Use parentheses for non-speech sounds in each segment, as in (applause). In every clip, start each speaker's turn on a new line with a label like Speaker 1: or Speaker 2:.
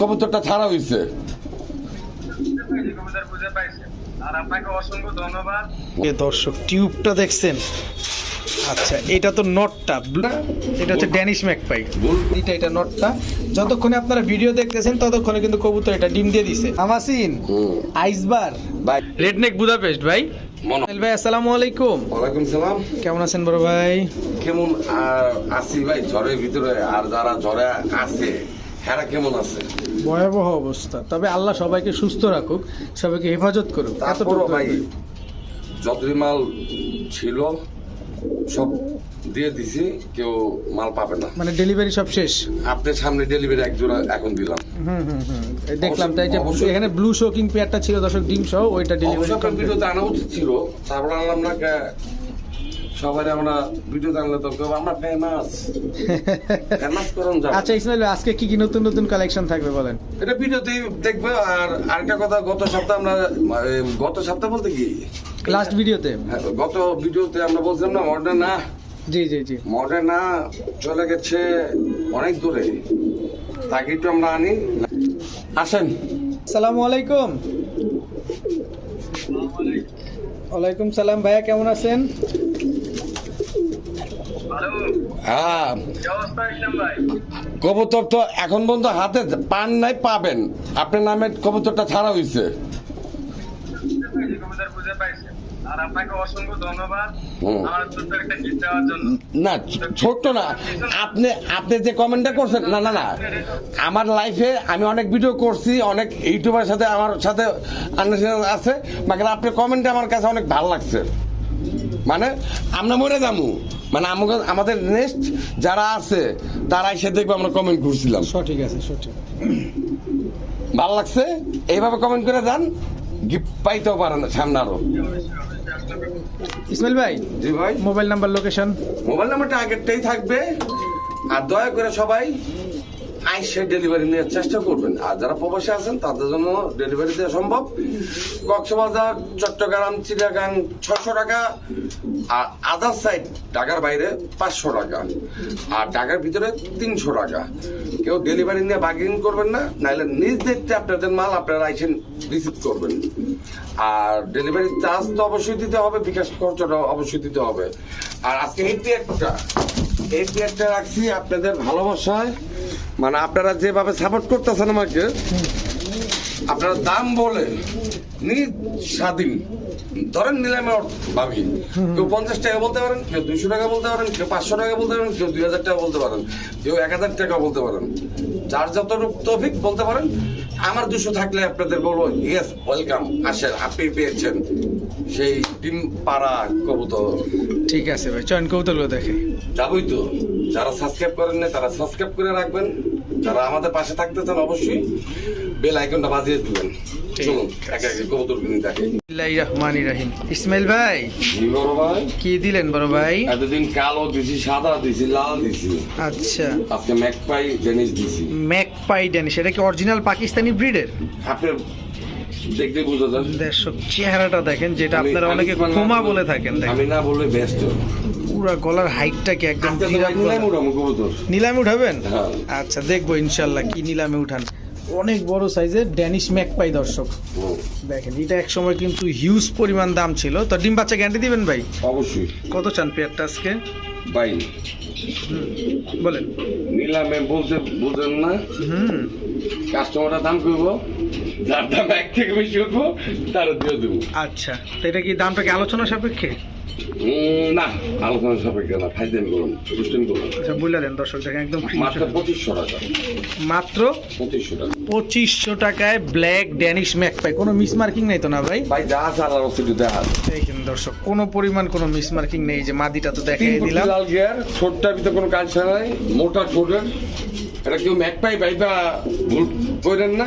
Speaker 1: কবুতরটা ছাড়া হয়েছে
Speaker 2: কবুতর বুঝে পাইছে আর আপনাকে অসংখ্য ধন্যবাদ
Speaker 3: এ দর্শক টিউবটা দেখছেন? আচ্ছা এটা তো নটটা এটা হচ্ছে ড্যানিশ ম্যাকপাই।
Speaker 1: ভুল
Speaker 3: এটা এটা নটটা। যতক্ষণে আপনারা ভিডিও দেখতেছেন ততক্ষণে কিন্তু কবুতর এটা ডিম দিয়ে দিছে। আমাসিন
Speaker 1: হুম।
Speaker 3: আইসবার।
Speaker 1: ভাই
Speaker 3: রেডনেক বুদাপেস্ট ভাই। ভাই আসসালামু আলাইকুম।
Speaker 1: ওয়ালাইকুম সালাম।
Speaker 3: কেমন আছেন বড় ভাই?
Speaker 1: কেমন আর আছি ভাই? ঝড়ের ভিতরে আর যারা ঝড়ে আছে হেরা কেমন আছে?
Speaker 3: ভয়াবহ অবস্থা। তবে আল্লাহ সবাইকে সুস্থ রাখুক সবাইকে হেফাজত করুক। এতটুকু
Speaker 1: ভাই যতই মাল ছিল সব দিয়ে দিছি কেউ মাল পাবে না।
Speaker 3: মানে ডেলিভারি সব শেষ?
Speaker 1: আপনার সামনে ডেলিভারি এক জোড়া এখন দিলাম।
Speaker 3: হুম হুম হুম। দেখলাম তাই যে। এখানে ব্লু শোকিং পেয়ারটা ছিল দর্শক ডিম সহ ওইটা ডেলিভারি
Speaker 1: ভিডিওতে আনা উচিত ছিল তারপর আনলাম না সবাই আমরা ভিডিও আনলে তো আমরা ফেমাস ফেমাস করুন
Speaker 3: আচ্ছা ইসমাইল আজকে কি কি নতুন নতুন কালেকশন থাকবে বলেন?
Speaker 1: এটা ভিডিওতেই দেখবে আর আরেকটা কথা গত সপ্তাহে আমরা গত সপ্তাহ বলতে কি?
Speaker 3: লাস্ট ভিডিওতে
Speaker 1: হ্যাঁ, গত ভিডিওতে আমরা বলছিলাম না মডার্ন না?
Speaker 3: জি জি জি।
Speaker 1: মডার্ন না চলে গেছে অনেক দূরে। তাকে একটু আমরা আনি। আসেন।
Speaker 3: আসসালামু আলাইকুম। ওয়ালাইকুম সালাম ভাইয়া কেমন আছেন?
Speaker 1: হ্যাঁ। কবুতর তো এখন পর্যন্ত হাতে পান নাই, পাবেন। আপনার নামে কবুতরটা ছাড়া হয়েছে না, ছোট্ট না। আপনি আপনি যে কমেন্টটা করছেন, না না না। আমার লাইফে আমি অনেক ভিডিও করছি, অনেক ইউটিউবের সাথে, আমার সাথে আছে বাকি আপনার কমেন্টটা আমার কাছে অনেক ভালো লাগছে। মানে আমরা মরে যাব মানে আমাদের নেক্সট যারা আছে তারা এসে দেখবে আমরা কমেন্ট করছিলাম।
Speaker 3: সঠিক আছে সঠিক।
Speaker 1: ভালো লাগছে? এইভাবে কমেন্ট করে যান গিফট পাইতেও পারেন সামনে আরও।
Speaker 3: ইসমাইল ভাই
Speaker 1: জি ভাই।
Speaker 3: মোবাইল নাম্বার লোকেশন
Speaker 1: মোবাইল নাম্বারটা আগেরটাই থাকবে। আর দয়া করে সবাই আইসে ডেলিভারি নেওয়ার চেষ্টা করবেন। আর যারা প্রবাসী আছেন, তাদের জন্য ডেলিভারি দেওয়া সম্ভব। কক্সবাজার, চট্টগ্রাম চিড়িয়াখান ছশো টাকা। আর আদার সাইড ঢাকার বাইরে পাঁচশো টাকা। আর ঢাকার ভিতরে তিনশো টাকা। কেউ ডেলিভারি নিয়ে বার্গেনিং করবেন না, নাহলে নিজ দেখতে আপনাদের মাল আপনারা আইসেন রিসিভ করবেন। আর ডেলিভারি চার্জ তো অবশ্যই দিতে হবে, বিকাশ খরচটা অবশ্যই দিতে হবে। আর আজকে পেয়ারটা এই পেয়ারটা রাখছি আপনাদের ভালোবাসায়। মানে আপনারা যেভাবে সাপোর্ট করতেছেন আমাকে দাম বলে স্বাধীন ধরেন নিলামে ভাবি কেউ পঞ্চাশ টাকা বলতে পারেন, কেউ দুইশো টাকা বলতে পারেন, কেউ পাঁচশো টাকা বলতে পারেন, কেউ দুই হাজার টাকা বলতে পারেন, কেউ এক হাজার টাকা বলতে পারেন। যার যত তফিক বলতে পারেন, আমার দুশো থাকলে আপনাদের বলব ইয়েস ওয়েলকাম আসেন, আপনি পেয়েছেন। সেই ডিম পাড়া কবুতর।
Speaker 3: ঠিক আছে ভাই চয়ন কৌতলগুলো দেখে।
Speaker 1: যাবই তো। যারা সাবস্ক্রাইব করেন না তারা সাবস্ক্রাইব করে রাখবেন। যারা আমাদের পাশে থাকতে চান অবশ্যই বেল আইকনটা বাজিয়ে দিবেন।
Speaker 3: ইসমাইল ভাই কি দিলেন বড় ভাই?
Speaker 1: এতদিন কালো দিছি সাদা দিছি লাল দিছি।
Speaker 3: আচ্ছা।
Speaker 1: আজকে ম্যাকপাই ডেনিস দিছি।
Speaker 3: ম্যাকপাই ড্যানিশ এটা কি অরিজিনাল পাকিস্তানি ব্রিডের
Speaker 1: দেখতে বুঝা যান
Speaker 3: দর্শক চেহারাটা দেখেন যেটা আপনারা অনেকে ক্ষমা
Speaker 1: বলে-
Speaker 3: থাকেন
Speaker 1: আমি না বললে ব্যস্ত।
Speaker 3: পুরো গলার হাইটটা কি একদম জিরাফ
Speaker 1: নিলাম
Speaker 3: উঠাবেন?
Speaker 1: হ্যাঁ।
Speaker 3: আচ্ছা দেখব ইনশাল্লাহ কি নিলামে উঠান। অনেক বড় সাইজের ড্যানিশ ম্যাকপাই দর্শক। দেখেন এটা এক সময় কিন্তু হিউজ পরিমাণ দাম ছিল। তো ডিম বাচ্চা গ্যারান্টি দিবেন ভাই?
Speaker 1: অবশ্যই।
Speaker 3: কত চান পেয়ারটা আজকে?
Speaker 1: ভাই।
Speaker 3: বলেন।
Speaker 1: নিলামে বলতে বুঝেন না।
Speaker 3: হুম।
Speaker 1: কাস্টমারটা দাম করব যার দাম এক থেকে বেশি উঠবো তার দিয়ে দেবো।
Speaker 3: আচ্ছা তো এটা কি দামটা কি আলোচনা সাপেক্ষে?
Speaker 1: না আলোচনা সাপেক্ষে না ফাইজেন করুন দুষ্টেন করুন।
Speaker 3: আচ্ছা দেন দর্শক দেখেন একদম
Speaker 1: মাত্র পঁচিশশো টাকা।
Speaker 3: মাত্র
Speaker 1: পঁচিশশো টাকা।
Speaker 3: পঁচিশশো টাকায় ব্ল্যাক ড্যানিশ ম্যাকপাই কোনো মিস মার্কিং নেই তো না ভাই?
Speaker 1: ভাই যা আল্লাহর রসিদ দেখা
Speaker 3: দেখেন। দর্শক কোনো পরিমাণ কোনো মিস মার্কিং নেই যে মাদিটা তো দেখাই দিলাম।
Speaker 1: লাল গিয়ার ছোটটার ভিতরে কোনো কাজ নাই মোটা ছোটের এটা কেউ ম্যাক পাই ভাই বা করেন না?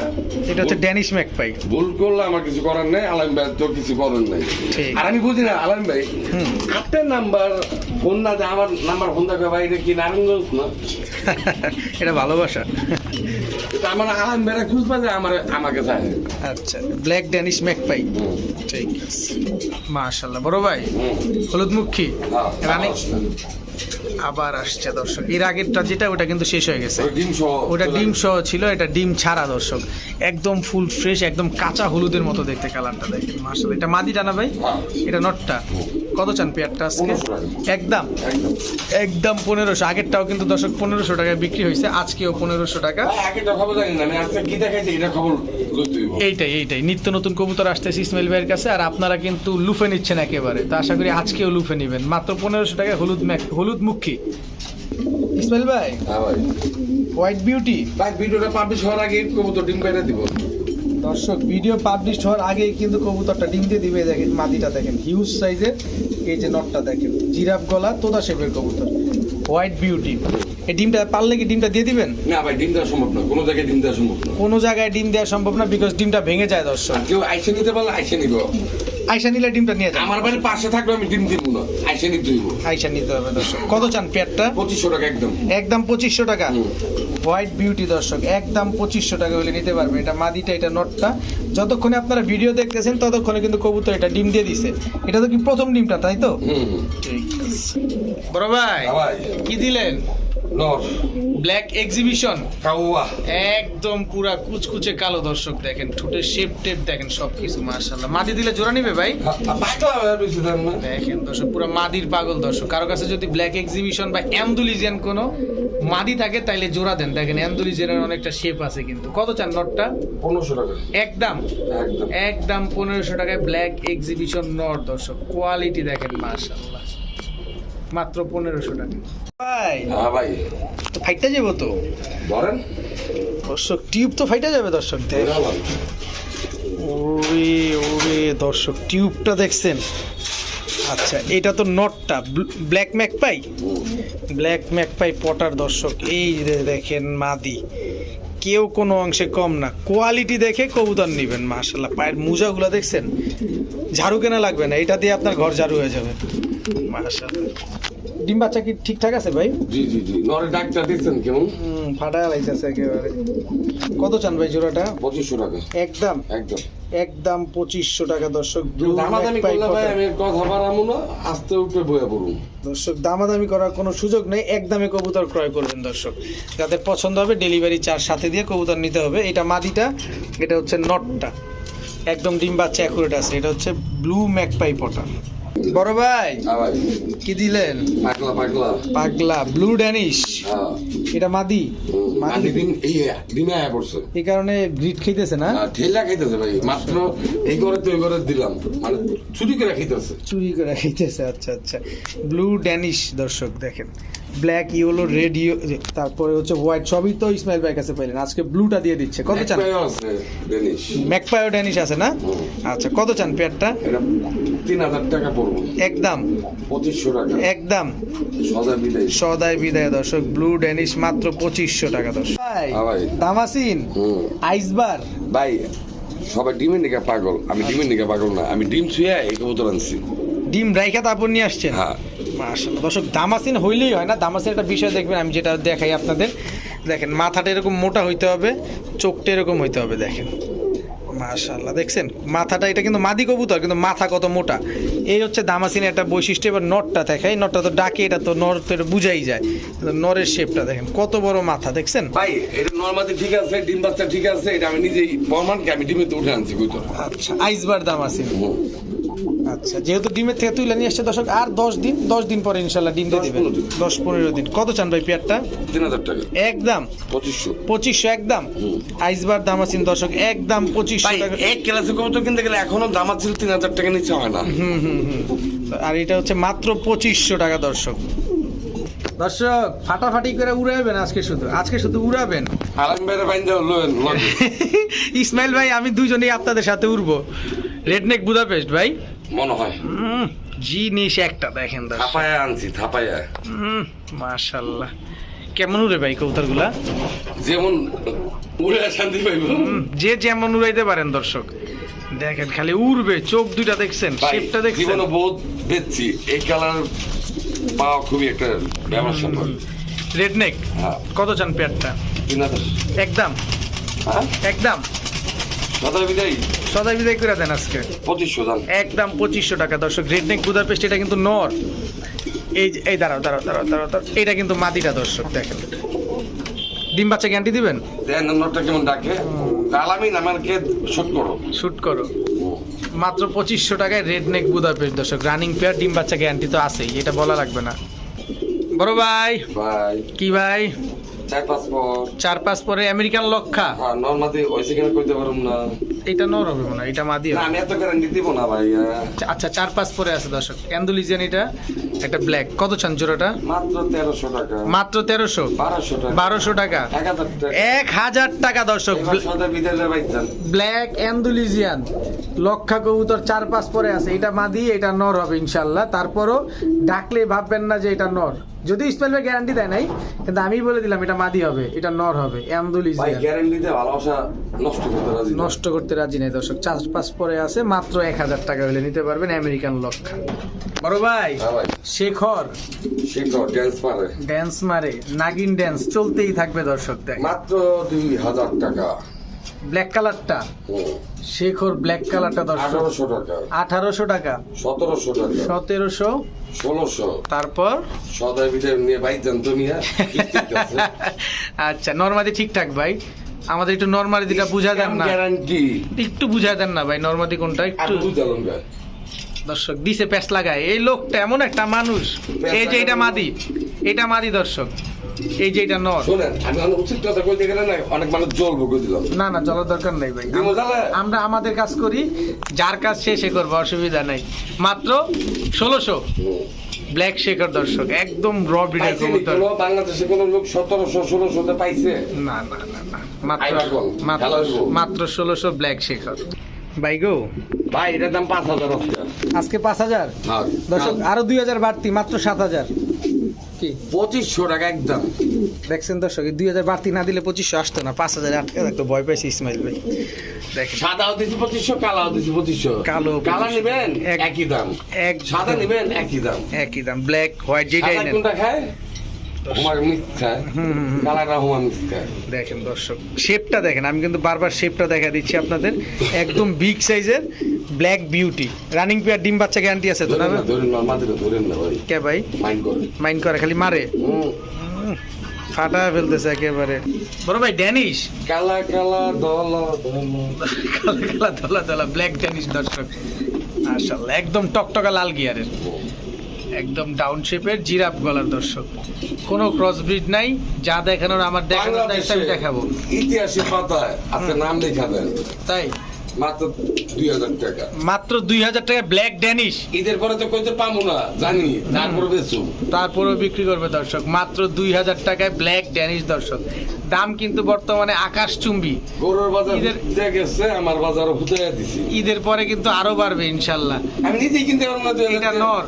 Speaker 3: এটা হচ্ছে ড্যানিশ ম্যাকপাই।
Speaker 1: ভুল করলে আমার কিছু করার নেই আলাম ভাই তো কিছু করার নেই। আর আমি বুঝি না আলাম ভাই আপনার নাম্বার ফোন না আমার নাম্বার ফোন থাকবে ভাই এটা কি নারায়ণগঞ্জ না? (laughs)
Speaker 3: এটা ভালোবাসা।
Speaker 1: আমার আলাম ভাইরা খুঁজ পাবে আমার আমাকে চায়।
Speaker 3: আচ্ছা ব্ল্যাক ড্যানিশ ম্যাকপাই। ঠিক আছে। মাশাল্লাহ বড় ভাই হলুদ মুখী
Speaker 1: হ্যাঁ,
Speaker 3: আবার আসছে দর্শক। এর আগেরটা যেটা ওটা কিন্তু শেষ হয়ে গেছে।
Speaker 1: ডিম সহ
Speaker 3: ওটা ডিম সহ ছিল এটা ডিম ছাড়া দর্শক? একদম ফুল ফ্রেশ একদম কাঁচা হলুদের মতো দেখতে কালারটা দেখেন মার্শাল এটা মাদিটা না ভাই। এটা নটটা। কত চান পেয়ারটা আজকে? একদম।
Speaker 1: একদম
Speaker 3: পনেরোশো। আগেরটাও কিন্তু দর্শক পনেরোশো টাকায় বিক্রি হয়েছে আজকেও পনেরোশো টাকা। এইটাই এইটাই। নিত্য নতুন কবুতর আসতেছে ইসমাইল ভাইয়ের কাছে আর আপনারা কিন্তু লুফে নিচ্ছেন একেবারে। তো আশা করি আজকেও লুফে নেবেন। মাত্র পনেরোশো টাকায় হলুদ হলুদ মুখী। ইসমাইল ভাই?
Speaker 1: হ্যাঁ ভাই।
Speaker 3: হোয়াইট বিউটি
Speaker 1: ভাই ভিডিওটা পাবলিশ হওয়ার আগে কবুতর ডিম বাইরে দিব।
Speaker 3: দর্শক ভিডিও পাবলিশ হওয়ার আগে কিন্তু কবুতরটা ডিম দিয়ে দিবে। দেখেন মাদিটা দেখেন হিউজ সাইজের এই যে নটটা দেখেন জিরাফ গলা তোদা শেপের কবুতর। হোয়াইট বিউটি এই ডিমটা পারলে কি ডিমটা দিয়ে দিবেন?
Speaker 1: না ভাই ডিম দেওয়া সম্ভব না। কোনো জায়গায় ডিম দেওয়া সম্ভব না।
Speaker 3: কোনো জায়গায় ডিম দেওয়া সম্ভব না বিকজ ডিমটা ভেঙে যায় দর্শক।
Speaker 1: কেউ আইসে নিতে পারলে আইসে নিব।
Speaker 3: আইসা নিলে ডিমটা নিয়ে যান
Speaker 1: আমার বাড়ির পাশে থাকলে আমি ডিম দিব না। আইসে নিতে হইব।
Speaker 3: আইসা নিতে হবে দর্শক কত চান পেয়ারটা
Speaker 1: পঁচিশশো টাকা একদম।
Speaker 3: একদম পঁচিশশো টাকা। হোয়াইট বিউটি দর্শক একদম পঁচিশশো টাকা হলে নিতে পারবে। এটা মাদিটা এটা নটটা। যতক্ষণে আপনারা ভিডিও দেখতেছেন ততক্ষণে কিন্তু কবুতর এটা ডিম দিয়ে দিছে। এটা তো কি প্রথম ডিমটা তাই তো?
Speaker 1: হুম। হুম।
Speaker 3: ঠিক আছে। বড় ভাই
Speaker 1: হ্যাঁ
Speaker 3: কি দিলেন?
Speaker 1: নর।
Speaker 3: ব্ল্যাক এক্সিবিশন একদম পুরা কুচকুচে কালো দর্শক দেখেন ঠোঁটের শেপ টেপ দেখেন সবকিছু মার্শাল্লাহ মাদি দিলে জোড়া নিবে ভাই?
Speaker 1: দাম না।
Speaker 3: দেখেন দর্শক পুরো মাদির পাগল দর্শক। কারও কাছে যদি ব্ল্যাক এক্সিবিশন বা অ্যান্ডুলিজিয়ান কোনো মাদি থাকে তাইলে জোড়া দেন। দেখেন অ্যান্ডুলিজিয়ানের অনেকটা শেপ আছে কিন্তু। কত চান নটটা?
Speaker 1: পনেরোশো টাকা।
Speaker 3: একদম।
Speaker 1: একদম।
Speaker 3: একদম পনেরোশো টাকায় ব্ল্যাক এক্সিবিশন নট দর্শক। কোয়ালিটি দেখেন মার্শাল্লাহ মাত্র পনেরোশো টাকা। ভাই।
Speaker 1: হ্যাঁ ভাই।
Speaker 3: তো ফাইটটা যাব তো?
Speaker 1: ধরেন।
Speaker 3: দর্শক টিউব তো ফাইটা যাবে দর্শক দেখ ওরে ওরে দর্শক টিউবটা দেখছেন? আচ্ছা এটা তো নটটা। Black magpie? Black magpie pouter দর্শক। এই যে দেখেন মাদি। কেউ কোনো অংশে কম না। কোয়ালিটি দেখে কবুতর নেবেন মাশাল্লাহ পায়ের মোজাগুলো দেখছেন? ঝাড়ু কেনা লাগবে না। এটা দিয়ে আপনার ঘর ঝাড়ু হয়ে যাবে। ডিম বাচ্চা কি ঠিকঠাক আছে ভাই?
Speaker 1: জি জি জি। নরে ডাক্তার দিচ্ছেন কেমন?
Speaker 3: হুম ফাটা লাইতেছে একেবারে। কত চান ভাই জোড়াটা?
Speaker 1: পঁচিশশো টাকা।
Speaker 3: একদম?
Speaker 1: একদম।
Speaker 3: একদম পঁচিশশো টাকা দর্শক।
Speaker 1: দামাদামি করলে ভাই আমি কথা বাড়াবো না আস্তে উঠে বয়ে পড়ুন
Speaker 3: দর্শক দামাদামি করার কোনো সুযোগ নেই। একদমে কবুতর ক্রয় করবেন দর্শক। যাদের পছন্দ হবে ডেলিভারি চার্জ সাথে দিয়ে কবুতর নিতে হবে। এটা মাদিটা এটা হচ্ছে নটটা। একদম ডিম বাচ্চা অ্যাকুরেট আছে। এটা হচ্ছে ব্লু ম্যাকপাই পটা বড় ভাই
Speaker 1: হ্যাঁ
Speaker 3: কি দিলেন?
Speaker 1: পাগলা পাগলা।
Speaker 3: পাগলা ব্লু ড্যানিশ
Speaker 1: হ্যাঁ।
Speaker 3: এটা মাদি।
Speaker 1: হুম,
Speaker 3: মাদি।
Speaker 1: আগে দিন এই দিনে আয়া পড়ছে।
Speaker 3: এই কারণে গ্রিট খাইতেছে না?
Speaker 1: ঠেলা খাইতেছে ভাই। মাত্র এই ঘরে তো এই ঘরে দিলাম। মানে চুরি করে খাইতেছে।
Speaker 3: চুরি করে খাইতেছে আচ্ছা আচ্ছা। ব্লু ড্যানিশ দর্শক দেখেন। ব্ল্যাক ইয়েলো রেড তারপরে হচ্ছে হোয়াইট সবই তো ইসমাইল ভাই কাছে পাইলেন। আজকে ব্লুটা দিয়ে দিচ্ছে। কত চান? ম্যাকপায়ো ড্যানিশ আছে না? আচ্ছা কত চান পেয়ারটা?
Speaker 1: তিন হাজার টাকা পড়ব।
Speaker 3: একদম।
Speaker 1: পঁচিশশো টাকা।
Speaker 3: একদম।
Speaker 1: সদা বিদায়।
Speaker 3: সদাই বিদায় দর্শক। ব্লু ড্যানিশ মাত্র পঁচিশশো টাকা দর্শক। ভাই
Speaker 1: হুম।
Speaker 3: আইসবার।
Speaker 1: ভাই সবাই ডিমের নিকা পাগল। আমি ডিমের নিকা পাগল না। আমি ডিম ছুঁয়ে এই কবুতর আনছি।
Speaker 3: ডিম রাইখা তারপর নিয়ে আসছেন।
Speaker 1: হ্যাঁ।
Speaker 3: মাশাআল্লাহ। দর্শক দামাসিন হইলেই হয় না দামাসিন একটা বিষয় দেখবেন আমি যেটা দেখাই আপনাদের। দেখেন মাথাটা এরকম মোটা হইতে হবে চোখটা এরকম হইতে হবে দেখেন। মাশাআল্লাহ দেখছেন? মাথাটা এটা কিন্তু মাদি কবুতর কিন্তু মাথা কত মোটা। এই হচ্ছে দামাসিনের একটা বৈশিষ্ট্য এবার নটটা দেখাই। নটটা তো ডাকে এটা তো নর তো বুঝাই যায়। নরের শেপটা দেখেন কত বড় মাথা দেখছেন?
Speaker 1: ভাই এটা নর্মালি ঠিক আছে ডিম বাচ্চা ঠিক আছে এটা আমি নিজেই প্রমাণকে আমি ডিমে তো উঠে আনছি কবুতর
Speaker 3: আচ্ছা আইসবার দামাসিন। আচ্ছা যেহেতু ডিমের থেকে তুলে নিয়ে আসছে দর্শক আর দশ দিন দশ দিন পরে ইনশাল্লাহ ডিম দিয়ে
Speaker 1: দশ, পনেরো দিন।
Speaker 3: দশ পনেরো দিন। কত চান ভাই পেয়ারটা?
Speaker 1: তিন হাজার টাকা।
Speaker 3: একদম।
Speaker 1: পঁচিশশো।
Speaker 3: পঁচিশশো একদম। আইসবার দাম আছেন দর্শক একদম পঁচিশশো টাকা।
Speaker 1: এক ক্লাসে কবুতর কিনতে গেলে এখনও দাম আছে তিন হাজার টাকা নিচে হয় না।
Speaker 3: হুম হুম হুম। আর এটা হচ্ছে মাত্র পঁচিশশো টাকা দর্শক। দর্শক ফাটাফাটি করে উড়াবেন আজকে শুধু। আজকে শুধু উড়াবেন। (laughs) ইসমাইল ভাই আমি দুজনেই আপনাদের সাথে উড়বো। রেডনেক বুদাপেস্ট ভাই।
Speaker 1: মনে হয়।
Speaker 3: জিনিস একটা দেখেন
Speaker 1: থাপায়া আনছি থাপায়া।
Speaker 3: মাশাল্লাহ কেমন উড়ে ভাই কৌতারগুলা
Speaker 1: যেমন উড়ে শান্তি পাইব।
Speaker 3: যে যেমন উড়াইতে পারেন দর্শক। দেখেন খালি উড়বে চোখ দুইটা দেখছেন শেপটা দেখছেন।
Speaker 1: জীবনে বহুত বেচছি। এই কালার পাওয়া খুবই একটা ব্যাপার সম্ভব। হ্যাঁ।
Speaker 3: কত চান পেয়ারটা একদম?
Speaker 1: হ্যাঁ।
Speaker 3: একদম?
Speaker 1: সদাই বিদায়।
Speaker 3: করে দেন আজকে।
Speaker 1: পঁচিশশো দাম।
Speaker 3: একদম পঁচিশশো টাকা। দর্শক রেডনেক বুদাপেস্ট এটা কিন্তু নর। এই এই দাঁড়াও দাঁড়াও দাঁড়াও দাঁড়াও দাঁড়াও। এটা কিন্তু মাদিটা দর্শক দেখেন। ডিম বাচ্চা গ্যারান্টি দিবেন?
Speaker 1: দেন নম্বরটা কেমন ডাকে? আলামিন আমাকে শোট করো।
Speaker 3: শুট করো। মাত্র পঁচিশশো টাকায় রেড নেক বুদাপেস্ট দর্শক। রানিং পেয়ার ডিম বাচ্চা গ্যারান্টি তো আছেই এটা বলা লাগবে না। বড় ভাই।
Speaker 1: ভাই।
Speaker 3: কি ভাই?
Speaker 1: চার পাঁচ পর।
Speaker 3: চার পাঁচ পরে আমেরিকান লক্ষা।
Speaker 1: হ্যাঁ নর্মাদি ওই সেখানে কইতে পারুম না।
Speaker 3: এটা নর হবে মনে এটা মাদি
Speaker 1: না
Speaker 3: হবে।
Speaker 1: আমি এত গ্যারান্টি দিব না ভাই
Speaker 3: আচ্ছা চার পাঁচ পরে আছে দর্শক। অ্যান্ডুলিজিয়ান এটা একটা ব্ল্যাক কত চান জোড়াটা?
Speaker 1: মাত্র তেরোশো টাকা।
Speaker 3: মাত্র তেরোশো?
Speaker 1: বারোশো টাকা।
Speaker 3: বারোশো টাকা।
Speaker 1: এক হাজার টাকা।
Speaker 3: দর্শক। ব্ল্যাক অ্যান্ডুলিজিয়ান লক্ষা কবুতর চার পাঁচ পরে আছে। এটা মাদি এটা নর হবে ইনশাল্লাহ তারপরও ডাকলে ভাববেন না যে এটা নর। যদি ইসমাইল ভাই গ্যারান্টি দেয় নাই কিন্তু আমি বলে দিলাম এটা মাদি হবে এটা নর হবে। অ্যান্ডুলিজিয়ান
Speaker 1: গ্যারান্টিতে ভালোবাসা নষ্ট করতে রাজি
Speaker 3: নষ্ট করতে রাজি নাই দর্শক চার পাঁচ পরে আছে মাত্র এক হাজার টাকা হলে নিতে পারবেন আমেরিকান লক্ষা বড় ভাই
Speaker 1: হ্যাঁ
Speaker 3: শেখর।
Speaker 1: ড্যান্স
Speaker 3: মারে। নাগিন ড্যান্স চলতেই থাকবে দর্শক দেখ।
Speaker 1: মাত্র দুই হাজার টাকা।
Speaker 3: ব্ল্যাক কালারটা শেখর ব্ল্যাক কালারটা দর্শক।
Speaker 1: আঠারোশো টাকা।
Speaker 3: আঠারোশো টাকা।
Speaker 1: সতেরোশো টাকা।
Speaker 3: সতেরোশো।
Speaker 1: ষোলোশো।
Speaker 3: তারপর?
Speaker 1: সদাই বিদায় নিয়ে বাইতেন তো নিয়ে (laughs)
Speaker 3: আচ্ছা নর্মালি ঠিকঠাক ভাই? আমাদের একটু নর্মালি দিটা বুঝা দেন না।
Speaker 1: গ্যারান্টি
Speaker 3: একটু বুঝা দেন না ভাই নর্মাদি কোনটা একটু
Speaker 1: বুঝালাম
Speaker 3: দর্শক দিছে প্যাস লাগায়। এই লোকটা এমন একটা মানুষ। এই যে এটা মাদি এটা মাদি দর্শক। এই যে এটা নর।
Speaker 1: শোনেন আমি অনেক উচিত কথা কইতে গেলে না অনেক মানুষ জ্বলবো কই দিলাম।
Speaker 3: না না দরকার নেই ভাই। আমরা আমাদের কাজ করি যার কাজ শেষে করব অসুবিধা নাই। মাত্র ষোলোশো। ব্ল্যাক শেখর দর্শক একদম র ব্রিডের কবুতর
Speaker 1: বাংলাদেশে কোনো লোক সতেরোশো ষোলোশোতে পাইছে?
Speaker 3: না না না না। মাত্র ষোলোশো ব্ল্যাক শেখর। ভাই গো।
Speaker 1: ভাই এটার দাম পাঁচ হাজার আজকে
Speaker 3: পাঁচ হাজার? দর্শক আরও দুই হাজার বাড়তি মাত্র সাত হাজার। কি?
Speaker 1: পঁচিশশো টাকা একদম।
Speaker 3: দেখছেন দর্শক দুই হাজার বাড়তি না দিলে পঁচিশশো আসতো না পাঁচ হাজার আটকে থাকতো। ভয় পাইছে ইসমাইল ভাই। দেখেন।
Speaker 1: সাদাও দিছি পঁচিশশো কালাও দিছি পঁচিশশো।
Speaker 3: কালো
Speaker 1: কালা
Speaker 3: 2500
Speaker 1: নিবেন?
Speaker 3: এক-
Speaker 1: একই দাম।
Speaker 3: এক
Speaker 1: সাদা নিবেন? একই দাম।
Speaker 3: একই দাম। ব্ল্যাক হোয়াইট যেটাই
Speaker 1: কোনটা খায়?
Speaker 3: দেখেন দর্শক শেপটা দেখেন আমি কিন্তু বারবার শেপটা দেখা দিচ্ছি আপনাদের। একদম বিগ সাইজের ব্ল্যাক বিউটি রানিং পেয়ার ডিম বাচ্চা গ্যারান্টি আছে তো না
Speaker 1: ধরেন না ধরেন ধরেন না ভাই।
Speaker 3: কে ভাই?
Speaker 1: মাইন্ড করে।
Speaker 3: মাইন্ড করে খালি মারে। ফাটা ফেলতেছে একেবারে। বড় ভাই ড্যানিশ
Speaker 1: কালা কালা দলা দলা
Speaker 3: কালা কালা ধলা ধলা ব্ল্যাক ড্যানিশ দর্শক। মাশাআল্লাহ একদম টকটকা লাল গিয়ারের একদম ডাউন শেপের জিরাফ গলার দর্শক। কোনো ক্রস ব্রিড নাই যা দেখানোর আমার দেখানোর দায়িত্ব আমি দেখাবো।
Speaker 1: ইতিহাসের পাতায় আপনার নাম লেখা দেন।
Speaker 3: তাই?
Speaker 1: মাত্র দুই হাজার টাকা।
Speaker 3: মাত্র দুই হাজার টাকা ব্ল্যাক ড্যানিশ
Speaker 1: ঈদের পরে তো কইতে পাবো না জানি। তারপরে বেচু।
Speaker 3: তারপরেও বিক্রি করবে দর্শক। মাত্র দুই হাজার টাকায় ব্ল্যাক ড্যানিশ দর্শক। দাম কিন্তু বর্তমানে আকাশ চুম্বি
Speaker 1: গরুর বাজার
Speaker 3: ঈদের-
Speaker 1: গেছে আমার বাজার হুতাইয়া দিছি।
Speaker 3: ঈদের পরে কিন্তু আরও বাড়বে ইনশাল্লাহ।
Speaker 1: আমি নিজেই কিনতে
Speaker 3: এটা নর।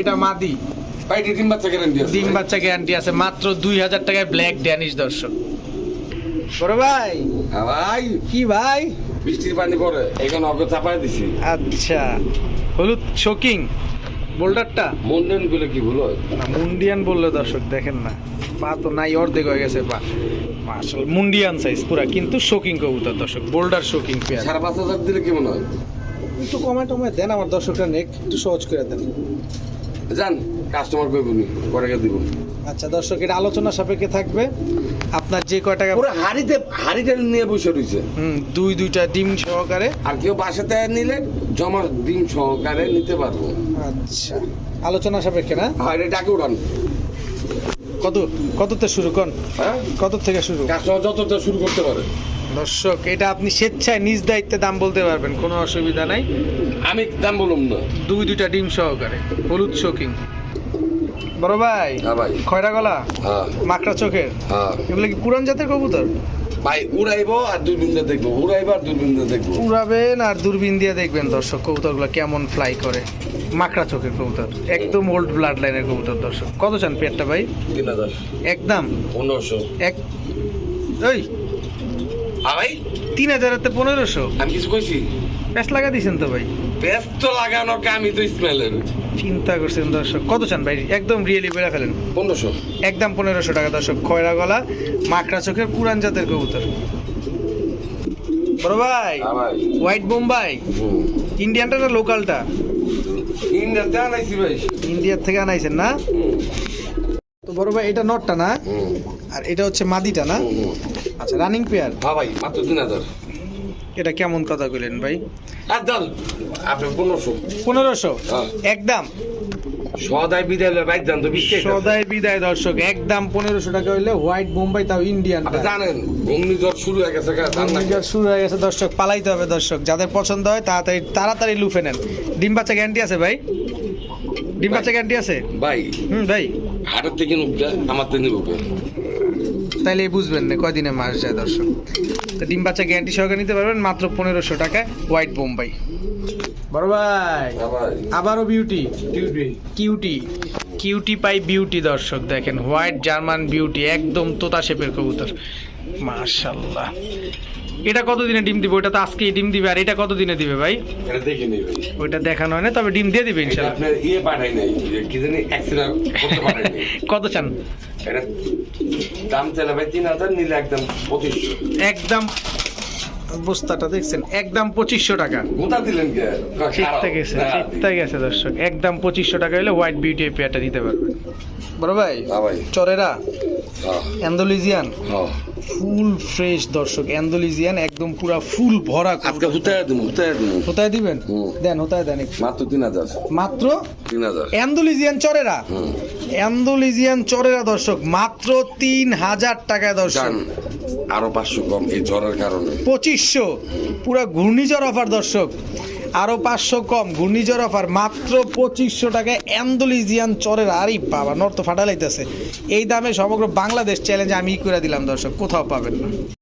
Speaker 3: এটা মাদি।
Speaker 1: পাইটি ডিম বাচ্চা গ্যারান্টি আছে
Speaker 3: ডিম বাচ্চা গ্যারান্টি আছে মাত্র দুই হাজার টাকায় ব্ল্যাক ড্যানিশ দর্শক। বড় ভাই
Speaker 1: হ্যাঁ ভাই।
Speaker 3: কি ভাই?
Speaker 1: বৃষ্টির পানি পড়ে এখন অগ চাপাই দিছি।
Speaker 3: আচ্ছা। হলুদ শোকিং বোল্ডারটা?
Speaker 1: মন্ডেন বলে কি ভুল
Speaker 3: না মুন্ডিয়ান বললে দর্শক দেখেন না। পা তো নাই অর্ধেক হয়ে গেছে পা। আসল মুন্ডিয়ান সাইজ পুরা কিন্তু শোকিং কবুতর দর্শক বোল্ডার শোকিং পেয়ার।
Speaker 1: সাড়ে পাঁচ হাজার দিলে কেমন হয়?
Speaker 3: একটু কমায় টমায় দেন আমার দর্শকরা নেক একটু সহজ করে দেন।
Speaker 1: জান কাস্টমার কইব নি পরে দিব
Speaker 3: আচ্ছা দর্শক এটা আলোচনা সাপেক্ষে থাকবে। আপনার যে কয় টাকা
Speaker 1: পুরো হাড়িতে হাড়িটা নিয়ে বসে রয়েছে
Speaker 3: হুম দুই দুইটা ডিম সহকারে।
Speaker 1: আর কেউ বাসাতে নিলে জমা ডিম সহকারে নিতে পারব।
Speaker 3: আচ্ছা আলোচনা সাপেক্ষে না?
Speaker 1: হ্যাঁ এটা ডাকে উড়ান
Speaker 3: কত কততে শুরু কর
Speaker 1: হ্যাঁ?
Speaker 3: কত থেকে শুরু?
Speaker 1: কাস্টমার যতটা শুরু করতে পারে।
Speaker 3: দর্শক এটা আপনি স্বেচ্ছায় নিজ দায়িত্বে দাম বলতে পারবেন কোনো অসুবিধা নাই।
Speaker 1: আমি দাম বলুম না।
Speaker 3: দুই দুইটা ডিম সহকারে হলুদ শোকিং বড় ভাই
Speaker 1: হ্যাঁ ভাই।
Speaker 3: খয়রা গলা?
Speaker 1: হ্যাঁ।
Speaker 3: মাকড়া চোখের?
Speaker 1: হ্যাঁ।
Speaker 3: এগুলো কি পুরান জাতের কবুতর?
Speaker 1: ভাই উড়াইবো আর দূরবীনটা দেখব উড়াইবো আর দূরবীনটা দেখব।
Speaker 3: উড়াবেন আর দূরবীন দিয়ে দেখবেন দর্শক কবুতরগুলো কেমন ফ্লাই করে। মাকড়া চোখের কবুতর একদম ওল্ড ব্লাড লাইনের কবুতর দর্শক। কত চান পেটটা ভাই?
Speaker 1: তিন হাজার।
Speaker 3: একদম?
Speaker 1: পনেরোশো।
Speaker 3: এক ওই
Speaker 1: ভাই।
Speaker 3: তিন হাজারের পনেরোশো।
Speaker 1: আমি কিছু কইছি?
Speaker 3: প্যাস লাগা দিয়েছেন তো ভাই।
Speaker 1: ব্যস্ত লাগানো আমি তো ইসমাইলের
Speaker 3: চিন্তা করছেন দর্শক কত চান ভাই? একদম রিয়েলি বেড়ে ফেলেন।
Speaker 1: পনেরোশো।
Speaker 3: একদম পনেরোশো টাকা দর্শক খয়রা গলা মাকড়া চোখের পুরান জাতের কবুতর। বড় ভাই
Speaker 1: হ্যাঁ
Speaker 3: হোয়াইট বোম্বাই ইন্ডিয়ানটা না লোকালটা?
Speaker 1: ইন্ডিয়াতে আনাইছি ভাই।
Speaker 3: ইন্ডিয়ার থেকে আনাইছেন না? তো বড় ভাই এটা নটটা না? আর এটা হচ্ছে মাদিটা না। আচ্ছা রানিং পেয়ার
Speaker 1: হ্যাঁ ভাই মাত্র তিন হাজার।
Speaker 3: এটা কেমন কথা কইলেন ভাই?
Speaker 1: একদম। আপনি পনেরোশো।
Speaker 3: পনেরোশো?
Speaker 1: হ্যাঁ।
Speaker 3: একদম।
Speaker 1: সদাই বিদায় হলে বাইক দাম তো বিশ
Speaker 3: সদাই বিদায় দর্শক। একদম পনেরোশো টাকা হইলে হোয়াইট বোম্বাই তাও ইন্ডিয়ান
Speaker 1: জানেন ঘূর্ণিঝড় শুরু হয়ে গেছে না।
Speaker 3: ঘূর্ণিঝড় শুরু হয়ে গেছে দর্শক। পালাইতে হবে দর্শক। যাদের পছন্দ হয় তাড়াতাড়ি তাড়াতাড়ি লুফে নেন। ডিম বাচ্চা গ্যারান্টি আছে ভাই? ডিম বাচ্চা গ্যারান্টি আছে?
Speaker 1: ভাই।
Speaker 3: হুম ভাই।
Speaker 1: হাটের থেকে আমার তো নিব।
Speaker 3: তাইলে বুঝবেন না, কয়দিনে মাস যায় দর্শক। তো ডিম বাচ্চা গ্যারান্টি সহকারে নিতে পারবেন মাত্র পনেরোশো টাকায় হোয়াইট বোম্বাই। বড় ভাই, আবারও beauty cutie cutie pie beauty দর্শক দেখেন হোয়াইট জার্মান বিউটি একদম তোতা শেপের কবুতর। মাশাল্লাহ এটা কতদিনে ডিম দিবে? ওটা তো আজকে ডিম দিবে। আর এটা কত দিনে দিবে ভাই?
Speaker 1: এটা দেখে নেই ভাই।
Speaker 3: ওইটা দেখানো হয় না তবে ডিম দিয়ে দিবে ইনশাআল্লাহ।
Speaker 1: আপনার ইয়ে পাঠাই নাই। কি জানি এক্সট্রা করতে পাঠাই নাই। (laughs)
Speaker 3: কত চান?
Speaker 1: এটা দাম চাইলে ভাই তিন হাজার নিলে একদম 2500
Speaker 3: একদম বস্তাটা দেখছেন একদম পঁচিশশো টাকা।
Speaker 1: গোটা দিলেন কে?
Speaker 3: গেছে শীতটা গেছে দর্শক একদম পঁচিশশো টাকা হলে হোয়াইট বিউটি এই পেয়ারটা দিতে পারবেন। বড় ভাই
Speaker 1: হ্যাঁ
Speaker 3: চরেরা
Speaker 1: হ্যাঁ।
Speaker 3: অ্যান্ডোলিজিয়ান।
Speaker 1: হ্যাঁ।
Speaker 3: ফুল ফ্রেশ দর্শক অ্যান্ডোলিজিয়ান একদম পুরা ফুল ভরা
Speaker 1: আজকে হুতায় দেবো হুতায় দেবো
Speaker 3: হোতায় দিবেন? দেন হোতায় দেন
Speaker 1: মাত্র তিন হাজার।
Speaker 3: মাত্র?
Speaker 1: তিন হাজার।
Speaker 3: অ্যান্ডোলিজিয়ান চরেরা? অ্যান্ডোলিজিয়ান চরেরা দর্শক মাত্র তিন হাজার টাকায় দর্শক।
Speaker 1: জান আরও পাঁচশো কম এই জ্বরের কারণে।
Speaker 3: পঁচিশশো। পুরো ঘূর্ণিঝড় অফার, দর্শক। আরও পাঁচশো কম ঘূর্ণিঝড় অফার, মাত্র পঁচিশশো টাকায় অ্যান্ডোলিজিয়ান চরের আরই বাবা নর্থ ফাটালাইতেছে এই দামে সমগ্র বাংলাদেশ চ্যালেঞ্জ আমি ই করে দিলাম, দর্শক, কোথাও পাবেন না।